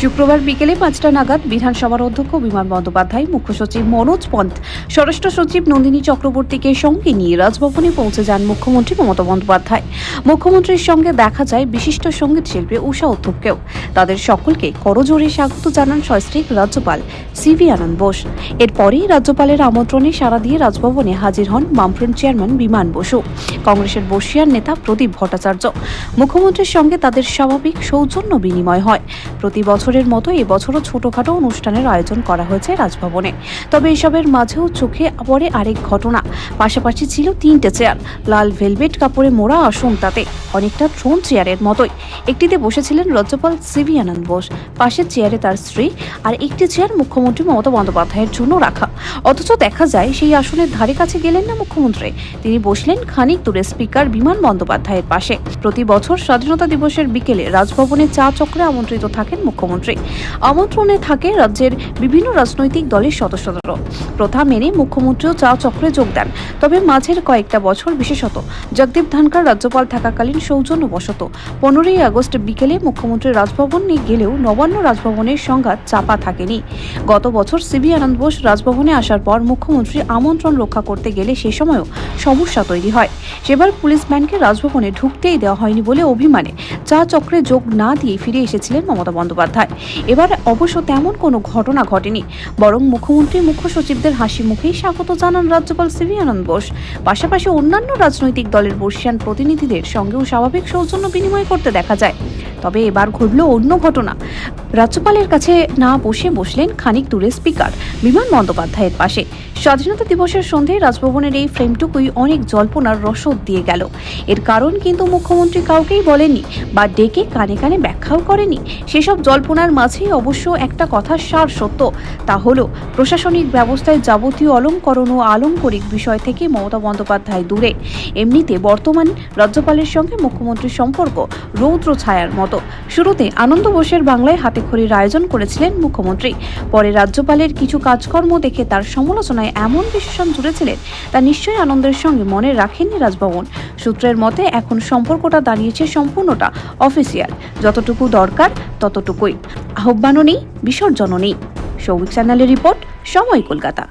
শুক্রবার বিকেলে পাঁচটা নাগাদ বিধানসভার অধ্যক্ষ বিমান বন্দ্যোপাধ্যায়, মুখ্য সচিব মনোজ পন্থ, স্বরাষ্ট্র সচিব নন্দিনী চক্রবর্তীকে সঙ্গে নিয়ে রাজভবনে পৌঁছে যান মুখ্যমন্ত্রী মমতা বন্দ্যোপাধ্যায়। মুখ্যমন্ত্রীর সঙ্গে দেখা যায় বিশিষ্ট সংগীত শিল্পী উষা উত্থপকেও তাদের সকলকে করজোরে স্বাগত জানান সস্ত্রীক রাজ্যপাল সিভি আনন্দ বোস। এরপরেই রাজ্যপালের আমন্ত্রণে সাড়া দিয়ে রাজভবনে হাজির হন বামফ্রন্ট চেয়ারম্যান বিমান বসু। কংগ্রেসের বর্ষিয়ান নেতা প্রদীপ ভট্টাচার্য। মুখ্যমন্ত্রীর সঙ্গে তাদের স্বাভাবিক সৌজন্য বিনিময় হয়। প্রতি বছরের মতো এবছরও ছোটখাটো অনুষ্ঠানের আয়োজন করা হয়েছে রাজভবনে। তবে এসবের মাঝেও চোখে পড়ে আরেক ঘটনা। পাশাপাশি ছিল তিনটে চেয়ার, লাল ভেলভেট কাপড়ে মোড়া আসন তাতে অনেকটা থ্রোন চেয়ারের মতোই। একটিতে বসেছিলেন রাজ্যপাল সিভি আনন্দ বোস, পাশের চেয়ারে তার স্ত্রী আর একটি চেয়ার মুখ্যমন্ত্রী মমতা বন্দ্যোপাধ্যায়ের জন্য রাখা। অথচ দেখা যায় সেই আসনের ধারে কাছে গেলেন না মুখ্যমন্ত্রী। তিনি বসলেন খানিক দূরে স্পিকার বিমান বন্দ্যোপাধ্যায়ের পাশে। প্রতি বছর স্বাধীনতা দিবসের বিকেলে রাজভবনে চা চক্রে আমন্ত্রিত থাকেন মুখ্যমন্ত্রী। আমন্ত্রণে থাকে রাজ্যের বিভিন্ন রাজনৈতিক দলের সদস্যদেরও। প্রথা মেনে মুখ্যমন্ত্রীও চা চক্রে যোগ দেন। তবে মাঝের কয়েকটা বছর বিশেষত জগদীপ ধানকার রাজ্যপাল থাকাকালীন সৌজন্যবশত পনেরোই আগস্ট বিকেলে মুখ্যমন্ত্রী রাজভবনে গেলেও নবান্ন রাজভবনের সংঘাত চাপা থাকেনি। গত বছর সিবি আনন্দ বোস রাজভবনে আসার পর মুখ্যমন্ত্রী আমন্ত্রণ রক্ষা করতে গেলে সে সময়ও সমস্যা তৈরি হয়। সেবার পুলিশ ম্যানকে রাজভবনে ঢুকতেই দেওয়া হয়নি বলে অভিমানে চা চক্রে যোগ না দিয়ে ফিরে এসেছিলেন মমতা বন্দ্যোপাধ্যায়। এবার অবশ্য তেমন কোনো ঘটনা ঘটেনি। বরং মুখ্যমন্ত্রী, মুখ্য সচিবদের হাসি মুখেই স্বাগত জানান রাজ্যপাল সিভি আনন্দ বোস। পাশাপাশি অন্যান্য রাজনৈতিক দলের বর্ষিয়ান প্রতিনিধিদের সঙ্গেও স্বাভাবিক সৌজন্য বিনিময় করতে দেখা যায়। তবে এবার ঘটল অন্য ঘটনা। রাজ্যপালের কাছে না বসে বসলেন খানিক দূরে স্পিকার বিমান বন্দ্যোপাধ্যায়ের পাশে। স্বাধীনতা দিবসের সন্ধ্যায় রাজভবনের এই ফ্রেমটুকুই অনেক জল্পনার রসদ দিয়ে গেল। এর কারণ কিন্তু মুখ্যমন্ত্রী কাউকেই বলেনি বা ডেকে কানে কানে ব্যাখ্যাও করেনি সেসব জল্পনার মাঝেই অবশ্য একটা কথা সার সত্য, তা হলো প্রশাসনিক ব্যবস্থায় যাবতীয় অলঙ্করণ ও আলঙ্করিক বিষয় থেকে মমতা বন্দ্যোপাধ্যায় দূরে। এমনিতে বর্তমান রাজ্যপালের সঙ্গে মুখ্যমন্ত্রীর সম্পর্ক রৌদ্র ছায়ার মতো। শুরুতে আনন্দ বোসের বাংলায় হাতে খড়ির আয়োজন করেছিলেন মুখ্যমন্ত্রী। পরে রাজ্যপালের কিছু কাজকর্ম দেখে তার সমালোচনায় এমন বিশেষণ জুড়েছিলেন তা নিশ্চয়ই আনন্দের সঙ্গে মনে রাখেননি রাজভবন। সূত্রের মতে, এখন সম্পর্কটা দাঁড়িয়েছে সম্পূর্ণটা অফিসিয়াল। যতটুকু দরকার, ততটুকুই। আহ্বানও নেই, বিসর্জনও নেই। সৌভিক চ্যানেলের রিপোর্ট, সময় কলকাতা।